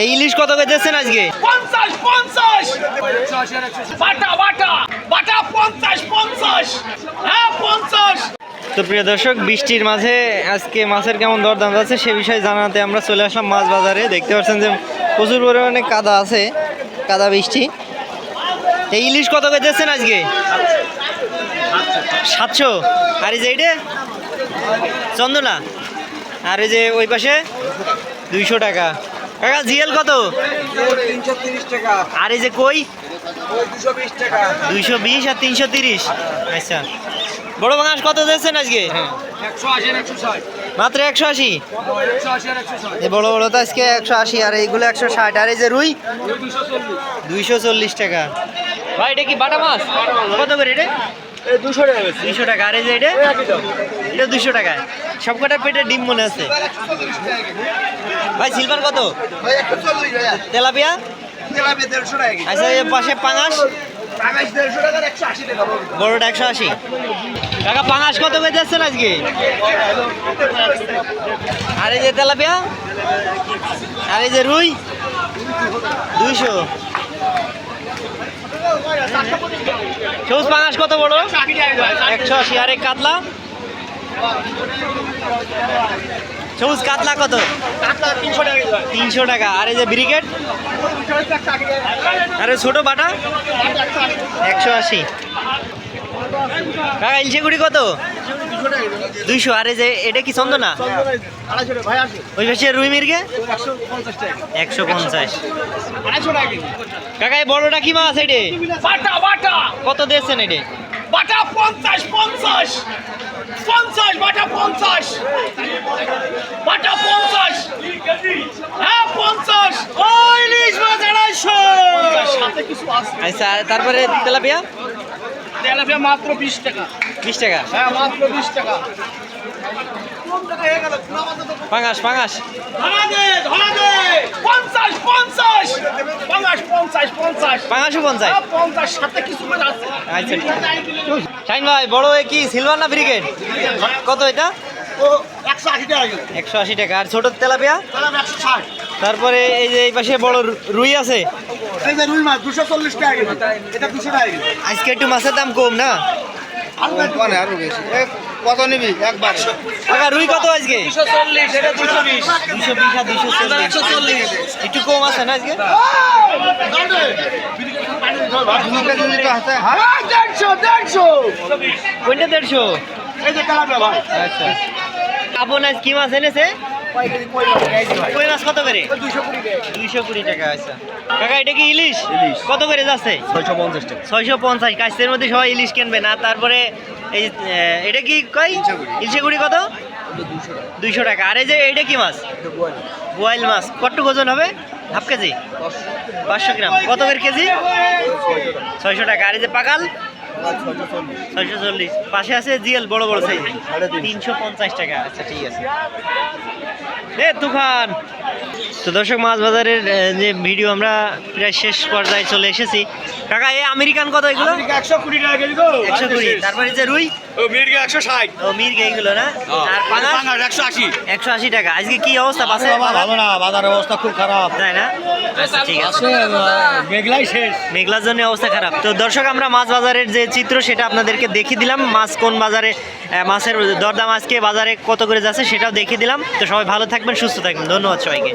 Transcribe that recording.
এই ইলিশ কত করে দিচ্ছেন আজকে? পঞ্চাশ পঞ্চাশ। বাটা বাটা বাটা পঞ্চাশ পঞ্চাশ। হ্যাঁ পঞ্চাশ। তো প্রিয় দর্শক বৃষ্টির মাঝে আজকে মাছের কেমন দরদাম যাচ্ছে সে বিষয়ে জানাতে আমরা চলে আসলাম মাছ বাজারে। দেখতে পাচ্ছেন যে প্রচুর পরিমাণে কাদা আছে কাদা বৃষ্টি। এই ইলিশ কত করে দিচ্ছেন আজকে? সাতশো। আর এই যে এইটা? চন্দনা। আর এই যে ওই পাশে দুইশো টাকা। কাকা জিএল কত? আর এই যে কই? দুশো দুইশো বিশ আর তিনশো তিরিশ। আচ্ছা। বড় বাঙাস কত দিচ্ছেন আজকে? মাত্র একশো আশি? বড় বড় তো আজকে একশো আশি আর এইগুলো একশো ষাট। আর এই যে রুই? দুইশো চল্লিশ। টাকা। ভাই এটা কি বাটা মাছ? কত করে এটা? দুশো টাকা দুইশো টাকা। আর এই যে এটা? এটা দুশো টাকা। সব কটা পেটে ডিম মনে আছে। ভাই সিলভার কত? তেলাপিয়া? টাকা আচ্ছা পাশে পাঙাশ? টাকা একশো আশি টাকা বড়টা একশো আশি। কাকা পাঙাশ কত করে যাচ্ছেন আজকে? আর এই যে তেলাপিয়া? আর এই যে রুই? দুইশো। সবুজ পাঙাশ কত বড়? একশো আশি। আর এই কাতলা? সবুজ কাতলা কত? তিনশো টাকা। আর এই যে ব্রিকেট? আর ছোট বাটা? একশো আশি। কাকা ইলশেগুড়ি কত? দুইশো। আর এই যে এটা কি চন্দনা? ওই পাশে রুই মির্গে? একশো পঞ্চাশ। কাকা এই বড়টা কি মাছ এটে? কত দিয়েছেন এটে? বাটা পঞ্চাশ পঞ্চাশ বাটা পঞ্চাশ বাটা পঞ্চাশ হ্যাঁ পঞ্চাশ ও ইলিশ মাছ আড়াইশো সাথে কিছু আছে আচ্ছা তারপরে তেলাপিয়া? তেলাপিয়া মাত্র বিশ টাকা। বিশ টাকা? হ্যাঁ মাত্র বিশ টাকা। পাঙাশ পঞ্চাশ পঞ্চাশ। পঞ্চাশ পঞ্চাশ পঞ্চাশ। পাঙাশও পঞ্চাশ? হ্যাঁ, পঞ্চাশ সাথে কিছু আছে। আচ্ছা শাইন ভাই বড় কি সিলভার না ব্রিগেড কত এটা? ও একশো আশি টাকা একশো আশি টাকা। আর ছোট তেলাপিয়া? তারপরে এই যে এই পাশে বড় রুই আছে? এই রুই মাছ দুশো চল্লিশ টাকা এটা দুশো টাকা আজকে একটু মাছের দাম কম না? আরও বেশি। কত নিবি? একবার। রুই কত আজকে? দুশো চল্লিশ দুশো বিশ। আর দুশো চল্লিশ। একটু কম আছে না আজকে? হ্যাঁ, দেড়শো? কোনটা আচ্ছা। আপন আজ কি মাছ এনেছে? কই মাছ কত করে? দুইশো কুড়ি টাকা। আচ্ছা। কাকা এটা কি ইলিশ? ইলিশ। কত করে যাচ্ছে? ছয়শো পঞ্চাশ টাকা। ছয়শো পঞ্চাশ কাছের মধ্যে সবাই ইলিশ কিনবে না তারপরে এই এটা কি কই? ইলিশে কুড়ি কত? দুইশো টাকা। আর এই যে এটা কি মাছ? মাছ। কট্টু ওজন হবে? Half kg? পাঁচশো। গ্রাম। কত করে কেজি? ছয়শো টাকা। আর এই যে পাকাল ছয়শো চল্লিশ। পাশে আছে জিএল বড় বড় সাইজ তিনশো পঞ্চাশ টাকা। আচ্ছা ঠিক আছে। এ তুফান। তো দর্শক মাছ বাজারের যে ভিডিও আমরা প্রায় শেষ পর্যায়ে চলে এসেছি। কাকা এই আমেরিকান কত এগুলো? একশো কুড়ি টাকা কেজি গো। একশো কুড়ি। তারপরে যে রুই? ও মির্গে একশো ষাট। ও মির্গে না? আর একশো আশি। একশো আশি টাকা। আজকে কি অবস্থা? ভালো না অবস্থা খুব খারাপ। তাই না? আচ্ছা ঠিক আছে। মেঘলাই শেষ। মেঘলার জন্য অবস্থা খারাপ। তো দর্শক আমরা মাছ বাজারের যে চিত্র সেটা আপনাদেরকে দেখিয়ে দিলাম। মাছ কোন বাজারে মাছের দরদাম আজকে বাজারে কত করে যাচ্ছে সেটাও দেখিয়ে দিলাম। তো সবাই ভালো থাকবেন, সুস্থ থাকবেন। ধন্যবাদ সবাইকে।